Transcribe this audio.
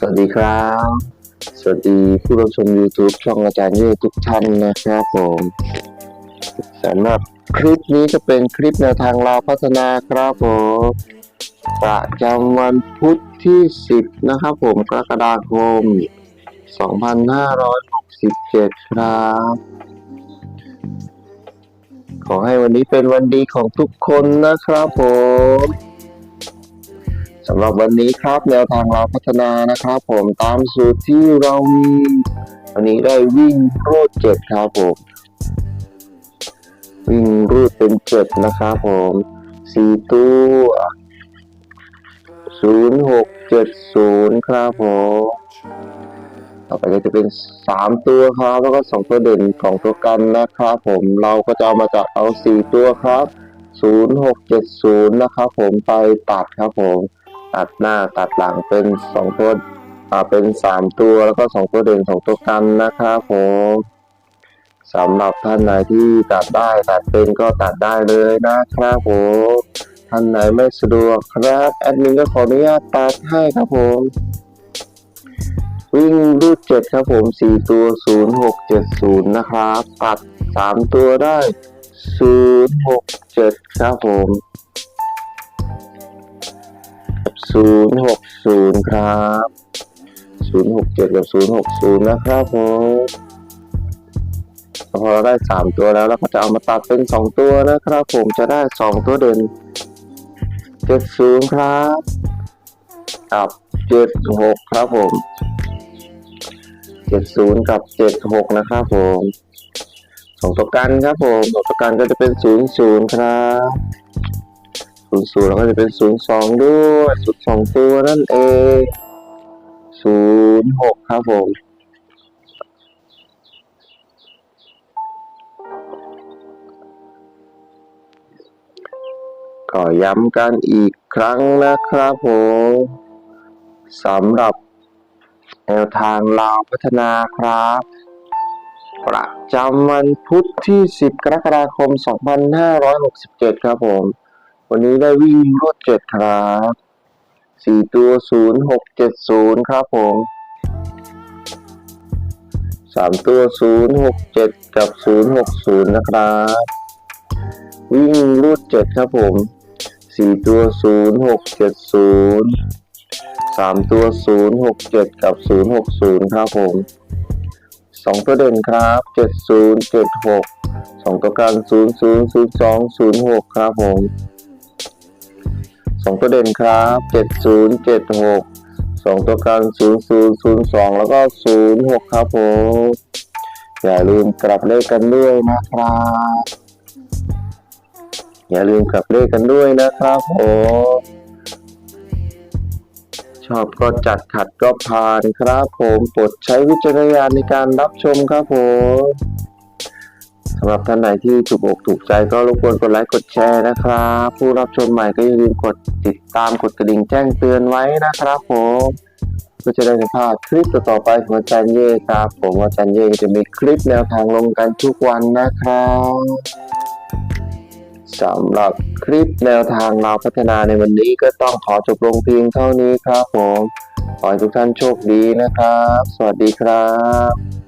สวัสดีครับ สวัสดีผู้รับชม YouTube ช่องอาจารย์เย่ทุกท่านนะครับผมสำหรับคลิปนี้จะเป็นคลิปแนวทางเราพัฒนาครับผมประจำวันพุธที่ 10 นะครับผมกรกฎาคม 2567 ครับ ขอให้วันนี้เป็นวันดีของทุกคนนะครับผม สำหรับวันนี้ครับแนวทางเราพัฒนานะครับ ผมตามสูตรที่เรามีวันนี้ได้วิ่งรูดเจ็ดครับผมวิ่งรูดเป็นเจ็ดนะครับผมสี่ตัวศูนย์หกเจ็ดศูนย์ครับผมต่อไปก็จะเป็นสามตัวครับแล้วก็สองตัวเด่นของตัวกันนะครับผมเราก็จะเอามาจากเอาสี่ตัวครับศูนย์หกเจ็ดศูนย์นะครับผมไปตัดครับผม ตัดหน้าตัดหลังเป็นสองตัวอ่าเป็นสามตัวแล้วก็สองตัวเด่นสองตัวกันนะครับผมสำหรับท่านไหนที่ตัดได้ตัดเป็นก็ตัดได้เลยนะครับผมท่านไหนไม่สะดวกครับแอดมินก็ขออนุญาตตัดให้ครับผมวิ่งรูดเจ็ดครับผมสี่ตัวศูนย์หกเจ็ดศูนย์นะครับตัดสามตัวได้ศูนย์หกเจ็ดครับผม ศูนย์หกศูนย์ครับศูนย์หกเจ็ดกับศูนย์หกศูนย์นะครับผมพอเราได้สามตัวแล้วเราก็จะเอามาตัดเป็นสองตัวนะครับ ผมจะได้สองตัวเด่นเจ็ดศูนย์ครับกับเจ็ดหกครับผมเจ็ดศูนย์กับเจ็ดหกนะครับผมสองตัวกันครับผมสองตัวกันก็จะเป็นศูนย์ศูนย์ครับ ศูนย์ศูนย์แล้วก็จะเป็นศูนย์สองด้วยศูนย์สองตัวนั่นเองศูนย์หกครับผมก็ย้ำกันอีกครั้งนะครับผมสำหรับแนวทางลาวพัฒนาครับ ประจำวันพุธที่ 10 กรกฎาคม 2567 ครับผม วันนี้ได้วิ่งรวดเจ็ดครับสี่ตัวศูนย์หกเจ็ดศูนย์ครับผมสามตัวศูนย์หกเจ็ดกับศูนย์หกศูนย์นะครับ วิ่งรูดเจ็ดครับผมสี่ตัวศูนย์หกเจ็ดศูนย์สามตัวศูนย์หกเจ็ดกับศูนย์หกศูนย์ครับผมสองตัวเด่นครับเจ็ดศูนย์เจ็ดหกสองตัวกลางศูนย์ศูนย์ศูนย์สองศูนย์หกครับผม สองตัวเด่นครับเจ็ดศูนย์เจ็ดหกสองตัวกลางศูนย์ศูนย์ศูนย์สองแล้วก็ศูนย์หกครับผม อย่าลืมกลับเลขกันด้วยนะครับ อย่าลืมกลับเลขกันด้วยนะครับผมชอบก็จัดขัดก็ผ่านครับผมโปรดใช้วิจารณญาณในการรับชมครับผม สำหรับท่านไหนที่ถูกอกถูกใจก็รบกวนกดไลค์กดแชร์นะครับ ผู้รับชมใหม่ก็อย่าลืมกดติดตามกดกระดิ่งแจ้งเตือนไว้นะครับผมเพื่อจะได้ไม่พลาดคลิปต่อๆไปของอาจารย์เย่ครับ ผมอาจารย์เย่จะมีคลิปแนวทางลงกันทุกวันนะครับสำหรับคลิปแนวทางเราพัฒนาในวันนี้ก็ต้องขอจบลงเพียงเท่านี้ครับผมขอให้ทุกท่านโชคดีนะครับ สวัสดีครับ